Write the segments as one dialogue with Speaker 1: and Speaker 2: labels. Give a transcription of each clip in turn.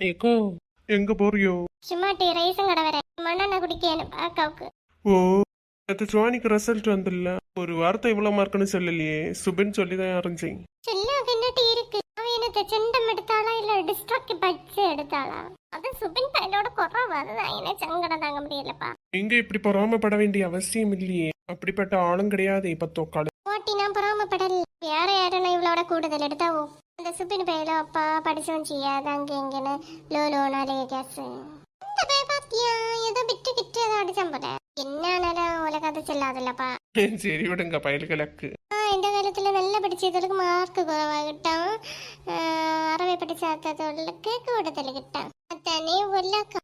Speaker 1: ஏக்கோ எங்க போறியோ?
Speaker 2: சும்மா டீ ரைஸும் கடை வரேன் மண்ணெண்ணெய் குடிக்கணும் அக்காவுக்கு
Speaker 1: ஓ அது சுவானிக்கு ரிசல்ட் வந்துல்ல. ஒரு வார்த்தை இவ்வளவு மார்க்குன்னு சொல்லலையே. சுபின் சொல்லி தான் அறிஞ்சேன்
Speaker 2: சொல்லாக என்ன டீ இருக்கு? அவ எனக்கு செண்டம் எடுத்தாளா? இல்ல டிஸ்ட்ராக்ட் பட்ஸ் எடுத்தாளா? அது சுபின் பையனோட குறவு அதுதான் என்ன சங்கடம் தாங்க முடியலப்பா.
Speaker 1: நீங்க இப்படி பொறாமப்பட வேண்டிய அவசியம் இல்லையே. அப்படிப்பட்ட ஆளும் கிடையாது. இப்ப தோக்காளு
Speaker 2: ஓட்டி நான் பொறாமப்படல. வேற யாரும் இவளோட கூடுதல் எடுத்தாவோ? அந்த சுப்பின் பையில அப்பா படிச்சவன் செய்யாத அங்க எங்கன்னு லோ லோனாலே கேஸ் இந்த பைய பாத்தியா ஏதோ விட்டு கிட்டு ஏதோ அடிச்சான் போல என்ன உலகத்தை செல்லாதுல்லப்பா
Speaker 1: சரி விடுங்க பயல்களுக்கு
Speaker 2: ആ എൻ്റെ കാലത്തിൽ നല്ല പഠിച്ചതുകൾക്ക് മാർക്ക് കുറവാ കിട്ടാം അറവെ പഠിച്ചാത്തതുകൾക്ക് കൂടുതൽ കിട്ടാം തന്നെ കൊല്ലാക്ക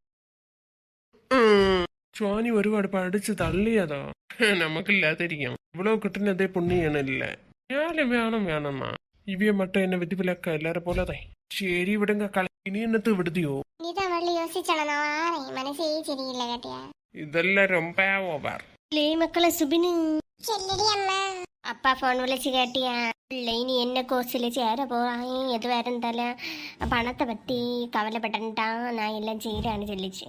Speaker 1: சுவானி ஒருபாடு படிச்சு தள்ளியதா நமக்கு இல்ல தெரியும் இவ்வளவு கிட்டுனதே புண்ணியம் இல்ல ഇവയെ മട്ടും എന്നെ വിധിപ്പിലൊക്കെ എല്ലാരെ പോലെ
Speaker 2: തന്നെ ശരി ഇവിടുങ്ക കളി ഇനി എന്നത്ത് വിടുതിയോ?
Speaker 1: ഇതെല്ലാം രൊമ്പ ഓവർ.
Speaker 2: ലേ മക്കളെ സുബിന്? അപ്പ ഫോൺ വിളിച്ച് കേട്ടിയാ. ഇനി എന്നെ കോഴ്സിൽ ചേര പോയി ഇത്
Speaker 3: വരെ പണത്തെ പറ്റി കവലപ്പെട്ടാ ഞാൻ എല്ലാം ചേരാണ് ചെല്ലിച്ച്.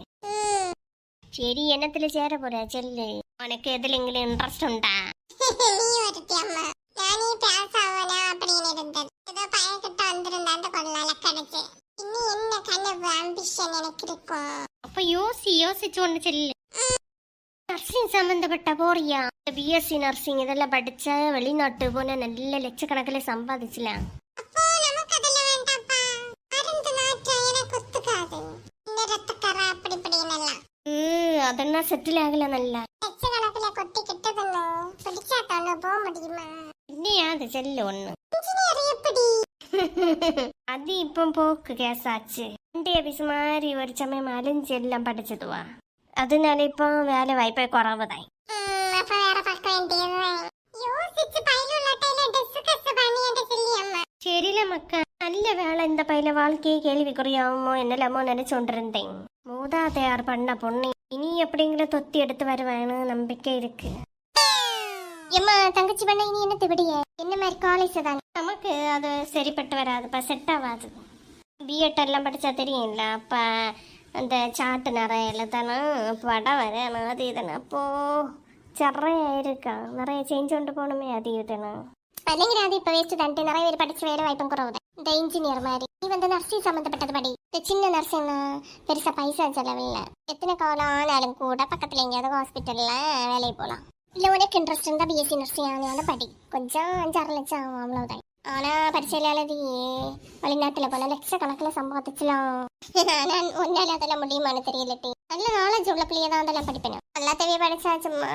Speaker 3: ശരി എന്നത്തിൽ ചേര പോരാ? ചെല്ല്. ഉനക്ക് ഇതിലെങ്കിലും ഇൻട്രസ്റ്റ് ഉണ്ടാ? அம்பிஷன் எனக்கு இருக்கும்
Speaker 2: அப்ப யோசி யோசிச்சு ஒண்ணு சொல்லு நர்சிங் சம்பந்தப்பட்ட போறியா பிஎஸ்சி நர்சிங் இதெல்லாம் படிச்சா வெளிநாட்டு போன நல்ல லட்சக்கணக்கில் சம்பாதிச்சலாம்
Speaker 3: அப்போ நமக்கு அதெல்லாம் வேண்டாப்பா மருந்து நாற்றம் எனக்கு ஒத்துக்காது இந்த ரத்தக்கர அப்படி இப்படின்னு எல்லாம்
Speaker 2: அதெல்லாம் செட்டில் ஆகல நல்லா
Speaker 3: லட்சக்கணக்கில கொட்டிக்கிட்டதுன்னு பிடிச்சா தானே போக முடியுமா
Speaker 2: இல்லையா அது செல்லு ஒண்ணு
Speaker 3: இன்ஜினியர் எப்படி
Speaker 2: அது இப்போ போக்கு கேஸ் ஆச்சு
Speaker 3: வேற பார்க்க வேண்டியது யோசிச்சு பயிலுள்ள டைல டிஸ்கஸ் பண்ணி என்று சொல்லி அம்மா
Speaker 2: சரியில்ல மக்கா நல்ல வேலை இந்த பையில வாழ்க்கையை கேள்விக்குறியாமோ என்னலாமோ நினைச்சோண்டு இருந்தேன் மூதாதையார் பண்ண பொண்ணு இனி எப்படிங்கிற தொத்தி எடுத்து வருவேன்னு நம்பிக்கை இருக்கு
Speaker 3: எம்மா தங்கச்சி பண்ண இனி என்னத்தை விடிய என்ன மாதிரி காலேஜ் தான்
Speaker 2: நமக்கு அது சரிப்பட்டு வராதுப்பா செட் ஆகாது பிஎட் எல்லாம் படிச்சா தெரியும்ல அப்ப அந்த சாட்டு நிறைய எழுதணும் படம் வரையணும் அது இதணும் அப்போ நிறைய இருக்கா நிறைய சேஞ்ச் கொண்டு போகணுமே அது இதணும்
Speaker 3: അല്ലെങ്കിൽ അത് ഇപ്പൊ വേസ്റ്റ് തന്നിട്ട് നിറയെ പേര് പഠിച്ച് വേറെ വായ്പം കുറവ് இந்த இன்ஜினியர்மாரி நீ வந்து நர்சிங் சம்மந்தப்பட்டது படி இந்த சின்ன நர்சிங் பெருசா பைசா செலவில்ல எத்தனை காலம் ஆனாலும் கூட பக்கத்துல எங்கேயாவது ஹாஸ்பிட்டல்ல வேலைக்கு போகலாம் இல்ல உனக்கு இன்ட்ரெஸ்ட் இருந்தா பிஎஸ்சி நர்சிங் ஆனாலும் படி கொஞ்சம் அஞ்சாறு லட்சம் ஆகும் அவ்வளவுதான் ஆனால் பரிசையில் எழுதி வெளிநாட்டில் போல லட்சக்கணக்கில் சம்பாதிச்சலாம். ஆனால் ஒன்றால் அதெல்லாம் முடியுமான்னு தெரியலட்டி நல்ல நாலேஜ் உள்ள பிள்ளைய தான் அதெல்லாம் படிப்பேன். எல்லாத்தையுமே படித்தா சும்மா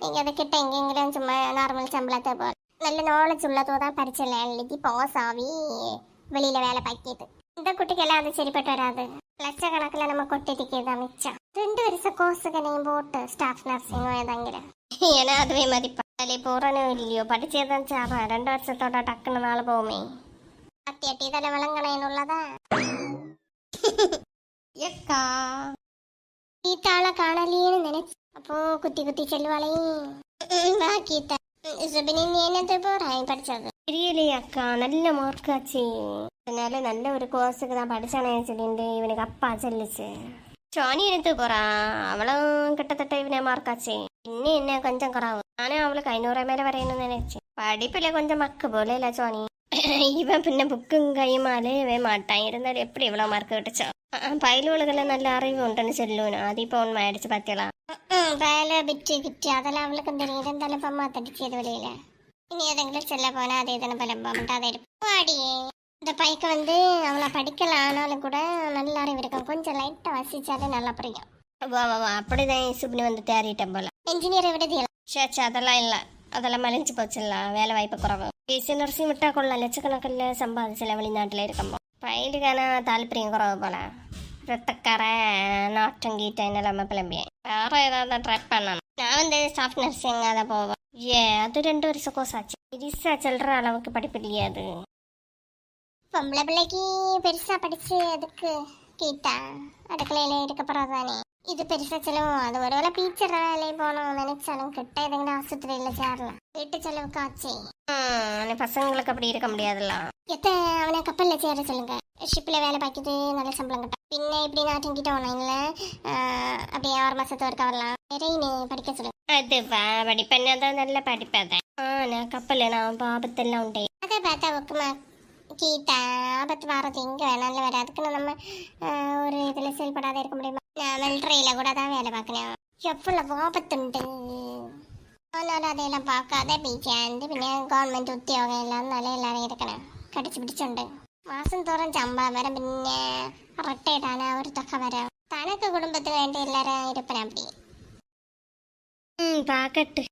Speaker 3: நீங்கள் அதை கிட்ட எங்கெங்கிலும் சும்மா நார்மல் சம்பளத்தை போல நல்ல நாலேஜ் உள்ளதோ தான் பரிசையில் எழுதி பாஸ் ஆகி வெளியில் வேலை பார்க்கிது இந்த குட்டிக்கெல்லாம் அது சரிப்பட்டு வராது. லட்சக்கணக்கில் நம்ம கொட்டிருக்கிறது தான் மிச்சம். ரெண்டு வருஷம் கோர்ஸுக்கு நீங்கள் போட்டு ஸ்டாஃப் நர்ஸிங்கோ ஏதாங்கிற.
Speaker 2: ஏன்னா அதுவே மதிப்பா படிச்சேதான் சாரா ரெண்டு வருஷத்தோட டக்குன்னு நாள் போகுமே
Speaker 3: அட்டி அட்டி இதெல்லாம் விளங்கணையனுள்ளதா
Speaker 2: எக்கா
Speaker 3: கீத்தாள காணலையேன்னு நினைச்சு அப்போ குத்தி குத்தி செல்வாளே வா கீதா சுபினி நீ என்னது போறாய் படிச்சது
Speaker 2: தெரியலையே அக்கா நல்ல மார்க் ஆச்சு அதனால நல்ல ஒரு கோர்ஸுக்கு தான் படிச்சானே சொல்லிட்டு இவனுக்கு அப்பா சொல்லிச்சு சோனி எடுத்து போறா அவளும் கிட்டத்தட்ட இவனே மார்க் പിന്നെ എന്നെ കൊഞ്ചം കുറവ് ഞാനും അവൾക്ക് അഞ്ഞൂറ് മേലെ പറയുന്നു നനച്ച് പഠിപ്പില്ല കൊഞ്ചം മക്ക് പോലെ അല്ല സോണി ഇവൻ പിന്നെ ബുക്കും കൈമാലേ ഇവൻ മാട്ടായിരുന്നാലും എപ്പടി ഇവളോ മാർക്ക് കിട്ടിച്ചോ പയലുകൾക്കെല്ലാം നല്ല അറിവുണ്ടെന്ന് ചൊല്ലൂന് അതിപ്പോ ഓൺ മേടിച്ച് പറ്റിയളാ
Speaker 3: പയല് ബിറ്റ് കിറ്റി അതെല്ലാം അവൾക്ക് എന്തെങ്കിലും എന്തായാലും ഇപ്പം മാത്തടിച്ചത് വെളിയില്ല இனி எதுங்களுக்கு செல்ல போனா அதே தானே பலம் அதை பாடியே இந்த பைக்கு வந்து அவளை படிக்கல ஆனாலும் கூட நல்லா அறிவு இருக்கும் கொஞ்சம் லைட்டாக வசிச்சாலே நல்லா புரியும்
Speaker 2: வா வா அப்படிதான் சுப்னி வந்து தேறிட்டேன் போல
Speaker 3: என்ஜினியரை விடுதி
Speaker 2: சேச்சா அதெல்லாம் இல்ல. அதெல்லாம் மலிஞ்சு போச்சுல்ல வேலை வாய்ப்பு குறவு. பிசி நர்சிங் விட்டா கொள்ளலாம் லட்சக்கணக்கில் சம்பாதிச்சல வெளிநாட்டில் இருக்கம்போ. பயிலுக்கான தாலிப்பிரியம் குறவு போல. ரத்தக்கார நாட்டம் கீட்ட நிலைமை கிளம்பியேன் வேற ஏதாவது ட்ரை பண்ணணும். நான் வந்து ஸ்டாஃப் நர்சிங் அதை போவேன். ஏ அது ரெண்டு வருஷம் கோர்ஸ் ஆச்சு. பெருசா செல்ற அளவுக்கு படிப்பு இல்லையா அது.
Speaker 3: பொம்பளை பிள்ளைக்கு பெருசா படிச்சு அதுக்கு கேட்டா அடுக்கலையில இருக்க போறாதானே இது பெருசா செலவும் அது ஒருவேளை டீச்சர் வேலையை போகணும் நினைச்சாலும் கிட்ட எதுங்க ஆஸ்பத்திரியில சேரலாம். வீட்டு செலவுக்கு ஆச்சு.
Speaker 2: ம், ஆனா பசங்களுக்கு அப்படி இருக்க முடியாதுல்ல.
Speaker 3: எத்த அவனை கப்பல்ல சேர சொல்லுங்க. ஷிப்பில் வேலை பார்க்கிது நல்ல சம்பளம் கிட்ட. பின்ன இப்படி நாட்டிங்கிட்ட போனாங்கள அப்படியே ஆறு மாசத்து வரைக்கும் வரலாம். நிறைய படிக்க சொல்லு.
Speaker 2: அது படிப்பென்னதான் நல்ல படிப்பதான் ஆ நான் கப்பல் நான் ஆபத்தெல்லாம் உண்டே
Speaker 3: அதை பார்த்தா ஒக்குமா கீதா ஆபத்து வர்றது எங்கே வேணாலும் வர அதுக்குன்னு நம்ம ஒரு இதில் செயல்படாத இருக்க முடியுமா? நான் மிலிட்ரியில் கூட தான் வேலை பார்க்கணும் எவ்வளவு ஆபத்துண்டு ஆனாலும் அதையெல்லாம் பார்க்காத பீச்சாந்து പിന്നെ ഗവൺമെന്റ് ഉദ്യോഗം എല്ലാം നല്ല എല്ലാവരും ഇരിക്കണം കടിച്ചു പിടിച്ചുണ്ട് മാസം തോറും ശമ്പളം വരും പിന്നെ റിട്ടയർഡ് ഒരു തൊക്കെ വരാം തനക്ക് കുടുംബത്തിന് വേണ്ടി എല്ലാവരും ഇരിപ്പന അപ്പടി
Speaker 2: ம் பார்க்கட்டு